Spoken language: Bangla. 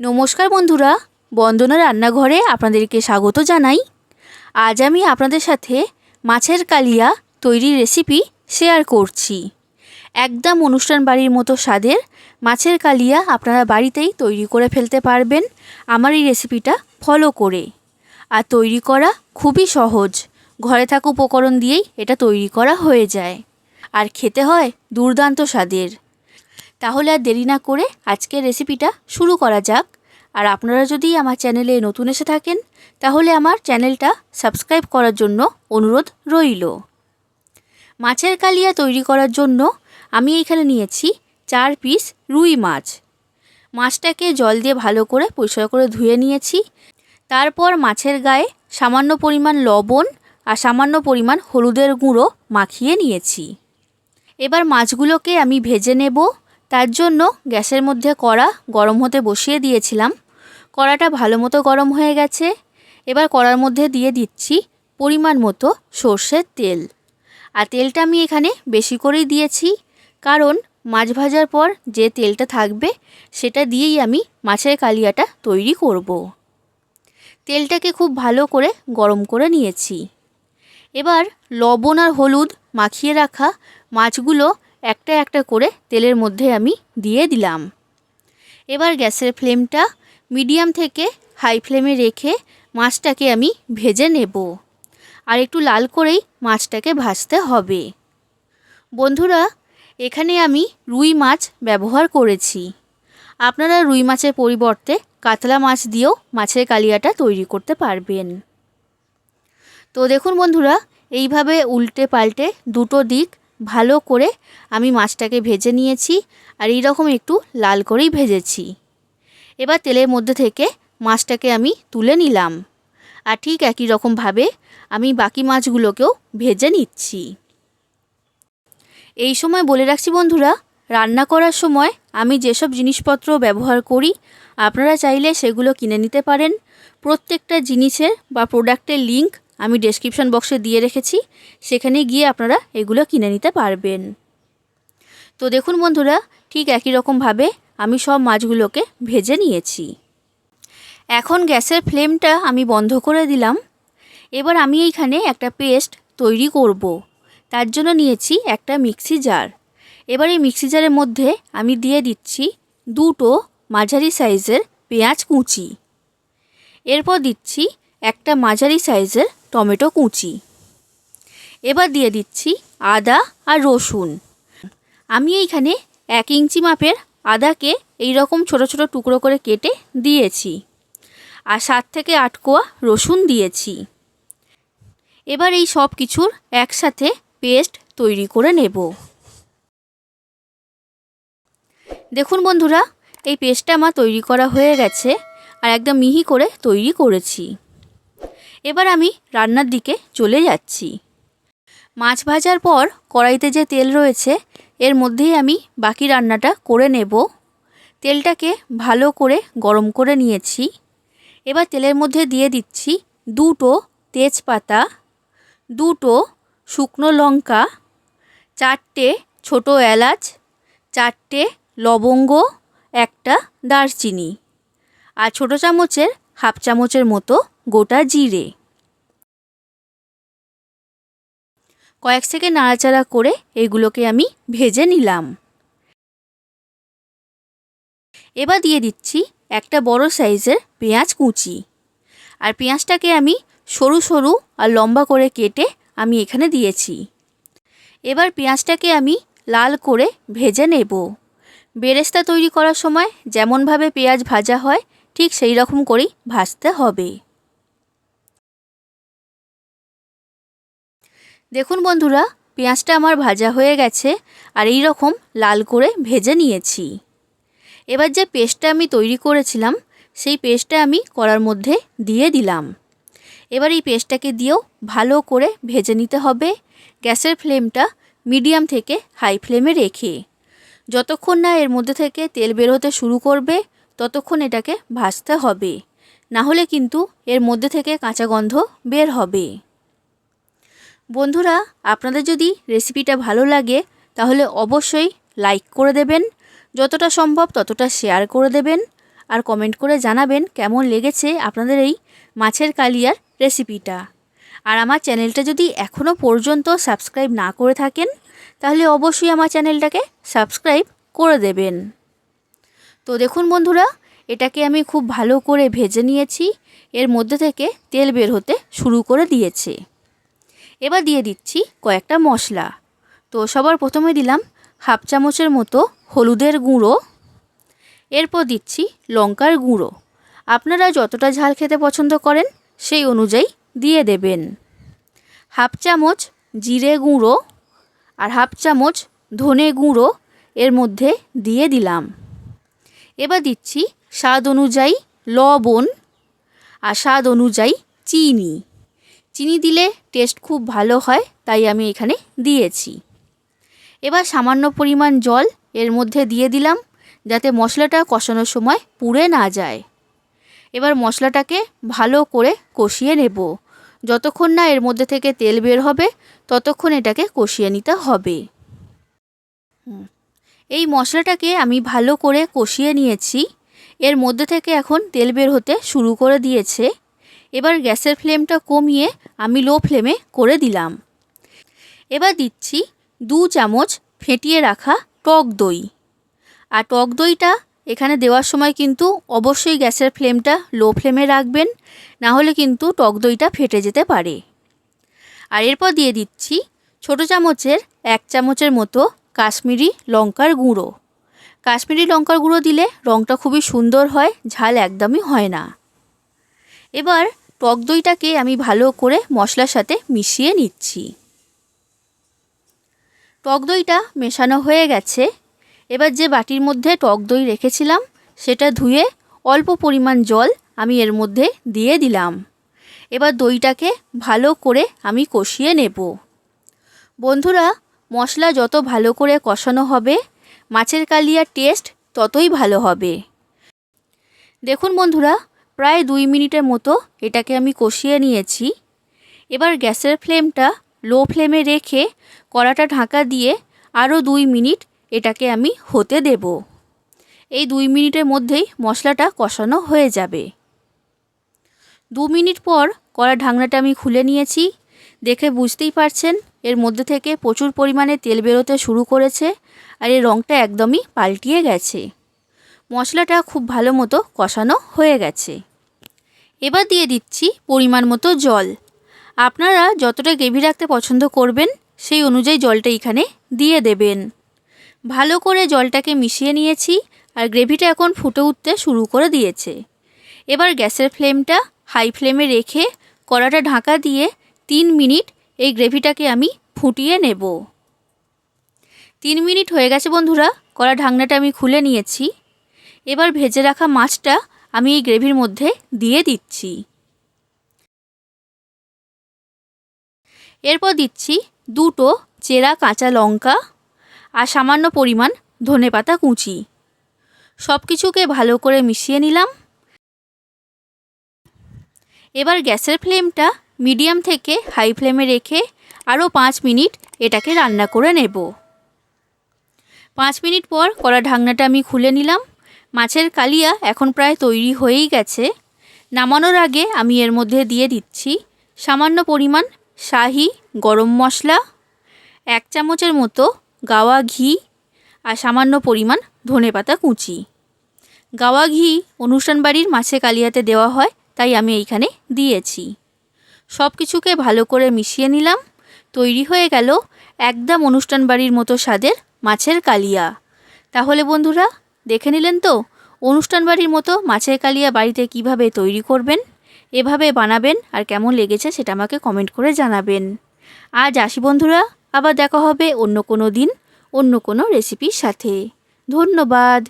নমস্কার বন্ধুরা, বন্দনা রান্নাঘরে আপনাদেরকে স্বাগত জানাই। আজ আমি আপনাদের সাথে মাছের কালিয়া তৈরির রেসিপি শেয়ার করছি। একদম অনুষ্ঠান বাড়ির মতো স্বাদের মাছের কালিয়া আপনারা বাড়িতেই তৈরি করে ফেলতে পারবেন। আমার এই রেসিপিটা ফলো করে। আর তৈরি করা খুবই সহজ। ঘরে থাকা উপকরণ দিয়েই এটা তৈরি করা হয়ে যায়। আর খেতে হয় দুর্দান্ত স্বাদের। তাহলে আর দেরি না করে আজকের রেসিপিটা শুরু করা যাক। আর আপনারা যদি আমার চ্যানেলে নতুন এসে থাকেন, তাহলে আমার চ্যানেলটা সাবস্ক্রাইব করার জন্য অনুরোধ রইল। মাছের কালিয়া তৈরি করার জন্য আমি এখানে নিয়েছি চার পিস রুই মাছ। মাছটাকে জল দিয়ে ভালো করে পরিষ্কার করে ধুয়ে নিয়েছি। তারপর মাছের গায়ে সামান্য পরিমাণ লবণ আর সামান্য পরিমাণ হলুদের গুঁড়ো মাখিয়ে নিয়েছি। এবার মাছগুলোকে আমি ভেজে নেব। তার জন্য গ্যাসের মধ্যে কড়া গরম হতে বসিয়ে দিয়েছিলাম। কড়াটা ভালো মতো গরম হয়ে গেছে। এবার কড়ার মধ্যে দিয়ে দিচ্ছি পরিমাণ মতো সর্ষের তেল। আর তেলটা আমি এখানে বেশি করেই দিয়েছি। কারণ মাছ ভাজার পর যে তেলটা থাকবে, সেটা দিয়েই আমি মাছের কালিয়াটা তৈরি করব। তেলটাকে খুব ভালো করে গরম করে নিয়েছি। এবার লবণ আর হলুদ মাখিয়ে রাখা মাছগুলো একটা একটা করে তেলের মধ্যে আমি দিয়ে দিলাম। এবার গ্যাসের ফ্লেমটা মিডিয়াম থেকে হাই ফ্লেমে রেখে মাছটাকে আমি ভেজে নেব। আর একটু লাল করেই মাছটাকে ভাজতে হবে। বন্ধুরা, এখানে আমি রুই মাছ ব্যবহার করেছি। আপনারা রুই মাছের পরিবর্তে কাতলা মাছ দিয়েও মাছের কালিয়াটা তৈরি করতে পারবেন। তো দেখুন বন্ধুরা, এইভাবে উল্টে পাল্টে দুটো দিক ভালো করে আমি মাছটাকে ভেজে নিয়েছি আর এইরকম একটু লাল করেই ভেজেছি। এবার তেলের মধ্যে থেকে মাছটাকে আমি তুলে নিলাম আর ঠিক একই রকমভাবে আমি বাকি মাছগুলোকেও ভেজে নিচ্ছি। এই সময় বলে রাখছি বন্ধুরা, রান্না করার সময় আমি যেসব জিনিসপত্র ব্যবহার করি, আপনারা চাইলে সেগুলো কিনে নিতে পারেন। প্রত্যেকটা জিনিসের বা প্রোডাক্টের লিংক আমি ডেসক্রিপশন বক্সে দিয়ে রেখেছি, সেখানে গিয়ে আপনারা এগুলো কিনে নিতে পারবেন। তো দেখুন বন্ধুরা, ঠিক একই রকমভাবে আমি সব মাছগুলোকে ভেজে নিয়েছি। এখন গ্যাসের ফ্লেমটা আমি বন্ধ করে দিলাম। এবার আমি এইখানে একটা পেস্ট তৈরি করব। তার জন্য নিয়েছি একটা মিক্সি জার। এবার এই মিক্সি জারের মধ্যে আমি দিয়ে দিচ্ছি দুটো মাঝারি সাইজের পেঁয়াজ কুচি। এরপর দিচ্ছি একটা মাঝারি সাইজের টমেটো কুচি। এবার দিয়ে দিচ্ছি আদা আর রসুন। আমি এইখানে এক ইঞ্চি মাপের আদাকে এই রকম ছোট ছোট টুকরো করে কেটে দিয়েছি আর সাত থেকে আট কোয়া রসুন দিয়েছি। এবার এই সব কিছুর একসাথে পেস্ট তৈরি করে নেব। দেখুন বন্ধুরা, এই পেস্টটা আমার তৈরি করা হয়ে গেছে আর একদম মিহি করে তৈরি করেছি। এবার আমি রান্নার দিকে চলে যাচ্ছি। মাছ ভাজার পর কড়াইতে যে তেল রয়েছে, এর মধ্যেই আমি বাকি রান্নাটা করে নেব। তেলটাকে ভালো করে গরম করে নিয়েছি। এবার তেলের মধ্যে দিয়ে দিচ্ছি দুটো তেজপাতা, দুটো শুকনো লঙ্কা, চারটে ছোটো এলাচ, চারটে লবঙ্গ, একটা দারচিনি আর ছোটো চামচের হাফ চামচের মতো গোটা জিরে। কয়েক সেকেন্ড নাড়াচাড়া করে এগুলোকে আমি ভেজে নিলাম। এবার দিয়ে দিচ্ছি একটা বড় সাইজের পেঁয়াজ কুচি। আর পেঁয়াজটাকে আমি সরু সরু আর লম্বা করে কেটে আমি এখানে দিয়েছি। এবার পেঁয়াজটাকে আমি লাল করে ভেজে নেব। বেরেস্তা তৈরি করার সময় যেমনভাবে পেঁয়াজ ভাজা হয়, ঠিক সেই রকম করেই ভাজতে হবে। দেখুন বন্ধুরা, পেঁয়াজটা আমার ভাজা হয়ে গেছে আর এই রকম লাল করে ভেজে নিয়েছি। এবার যে পেস্টটা আমি তৈরি করেছিলাম, সেই পেস্টটা আমি কড়ার মধ্যে দিয়ে দিলাম। এবার এই পেস্টটাকে দিয়েও ভালো করে ভেজে নিতে হবে। গ্যাসের ফ্লেমটা মিডিয়াম থেকে হাই ফ্লেমে রেখে। যতক্ষণ না এর মধ্যে থেকে তেল বেরোতে শুরু করবে, ততক্ষণ এটাকে ভাজতে হবে। না হলে কিন্তু এর মধ্যে থেকে কাঁচা গন্ধ বের হবে। বন্ধুরা, আপনাদের যদি রেসিপিটা ভালো লাগে, তাহলে অবশ্যই লাইক করে দেবেন। যতটা সম্ভব ততটা শেয়ার করে দেবেন। আর কমেন্ট করে জানাবেন কেমন লেগেছে আপনাদের এই মাছের কালিয়ার রেসিপিটা আর আমার চ্যানেলটা যদি এখনও পর্যন্ত সাবস্ক্রাইব না করে থাকেন, তাহলে অবশ্যই আমার চ্যানেলটাকে সাবস্ক্রাইব করে দেবেন। তো দেখুন বন্ধুরা, এটাকে আমি খুব ভালো করে ভেজে নিয়েছি। এর মধ্যে থেকে তেল বের হতে শুরু করে দিয়েছে। এবার দিয়ে দিচ্ছি কয়েকটা মশলা। তো সবার প্রথমে দিলাম হাফ চামচের মতো হলুদের গুঁড়ো। এরপর দিচ্ছি লঙ্কার গুঁড়ো। আপনারা যতটা ঝাল খেতে পছন্দ করেন সেই অনুযায়ী দিয়ে দেবেন। হাফ চামচ জিরে গুঁড়ো আর হাফ চামচ ধনে গুঁড়ো এর মধ্যে দিয়ে দিলাম। এবার দিচ্ছি স্বাদ অনুযায়ী লবণ আর স্বাদ অনুযায়ী চিনি। চিনি দিলে টেস্ট খুব ভালো হয়, তাই আমি এখানে দিয়েছি। এবার সামান্য পরিমাণ জল এর মধ্যে দিয়ে দিলাম, যাতে মশলাটা কষানোর সময় পুড়ে না যায়। এবার মশলাটাকে ভালো করে কষিয়ে নেব। যতক্ষণ না এর মধ্যে থেকে তেল বের হবে, ততক্ষণ এটাকে কষিয়ে নিতে হবে। এই মশলাটাকে আমি ভালো করে কষিয়ে নিয়েছি। এর মধ্যে থেকে এখন তেল বের হতে শুরু করে দিয়েছে। এবার গ্যাসের ফ্লেমটা কমিয়ে আমি লো ফ্লেমে করে দিলাম। এবার দিচ্ছি দু চামচ ফেটিয়ে রাখা টক দই। আর টক দইটা এখানে দেওয়ার সময় কিন্তু অবশ্যই গ্যাসের ফ্লেমটা লো ফ্লেমে রাখবেন, না হলে কিন্তু টক দইটা ফেটে যেতে পারে। আর এরপর দিয়ে দিচ্ছি ছোট চামচের এক চামচের মতো কাশ্মীরি লঙ্কার গুঁড়ো। কাশ্মীরি লঙ্কার গুঁড়ো দিলে রঙটা খুবই সুন্দর হয়, ঝাল একদমই হয় না। এবার টক দইটাকে আমি ভালো করে মশলার সাথে মিশিয়ে নিচ্ছি। টক দইটা মেশানো হয়ে গেছে। এবার যে বাটির মধ্যে টক দই রেখেছিলাম, সেটা ধুয়ে অল্প পরিমাণ জল আমি এর মধ্যে দিয়ে দিলাম। এবার দইটাকে ভালো করে আমি কষিয়ে নেব। বন্ধুরা, মশলা যত ভালো করে কষানো হবে, মাছের কালিয়ার টেস্ট ততই ভালো হবে। দেখুন বন্ধুরা প্রায় দুই মিনিটের মতো এটাকে আমি কষিয়ে নিয়েছি। এবার গ্যাসের ফ্লেমটা লো ফ্লেমে রেখে কড়াটা ঢাকা দিয়ে আরও দুই মিনিট এটাকে আমি হতে দেব। এই দুই মিনিটের মধ্যেই মশলাটা কষানো হয়ে যাবে। দু মিনিট পর কড়া ঢাকনাটা আমি খুলে নিয়েছি। দেখে বুঝতেই পারছেন, এর মধ্যে থেকে প্রচুর পরিমাণে তেল বেরোতে শুরু করেছে আর এর রঙটা একদমই পাল্টিয়ে গেছে। মশলাটা খুব ভালো মতো কষানো হয়ে গেছে। এবার দিয়ে দিচ্ছি পরিমাণ মতো জল। আপনারা যতটা গ্রেভি রাখতে পছন্দ করবেন, সেই অনুযায়ী জলটা এখানে দিয়ে দেবেন। ভালো করে জলটাকে মিশিয়ে নিয়েছি আর গ্রেভিটা এখন ফুটে উঠতে শুরু করে দিয়েছে। এবার গ্যাসের ফ্লেমটা হাই ফ্লেমে রেখে কড়াটা ঢাকা দিয়ে তিন মিনিট এই গ্রেভিটাকে আমি ফুটিয়ে নেব। তিন মিনিট হয়ে গেছে বন্ধুরা, কড়া ঢাকনাটা আমি খুলে নিয়েছি। এবার ভেজে রাখা মাছটা আমি এই গ্রেভির মধ্যে দিয়ে দিচ্ছি। এরপর দিচ্ছি দুটো চেরা কাঁচা লঙ্কা আর সামান্য পরিমাণ ধনেপাতা কুচি। সব কিছুকে ভালো করে মিশিয়ে নিলাম। এবার গ্যাসের ফ্লেমটা মিডিয়াম থেকে হাই ফ্লেমে রেখে আরও পাঁচ মিনিট এটাকে রান্না করে নেব। পাঁচ মিনিট পর কড়া ঢাকনাটা আমি খুলে নিলাম। মাছের কালিয়া এখন প্রায় তৈরি হয়েই গেছে। নামানোর আগে আমি এর মধ্যে দিয়ে দিচ্ছি সামান্য পরিমাণ শাহি গরম মশলা, এক চামচের মতো গাওয়া ঘি আর সামান্য পরিমাণ ধনেপাতা কুচি। গাওয়া ঘি অনুষ্ঠান বাড়ির মাছে কালিয়াতে দেওয়া হয়, তাই আমি এইখানে দিয়েছি। সব কিছুকে ভালো করে মিশিয়ে নিলাম। তৈরি হয়ে গেল একদম অনুষ্ঠান বাড়ির মতো স্বাদের মাছের কালিয়া। তাহলে বন্ধুরা দেখে নিলেন তো? অনুষ্ঠান বাড়ির মতো মাছের কালিয়া বাড়িতে কীভাবে তৈরি করবেন? এভাবে বানাবেন আর কেমন লেগেছে সেটা আমাকে কমেন্ট করে জানাবেন। আজ আসি বন্ধুরা, আবার দেখা হবে অন্য কোনো দিন, অন্য কোনো রেসিপির সাথে। ধন্যবাদ।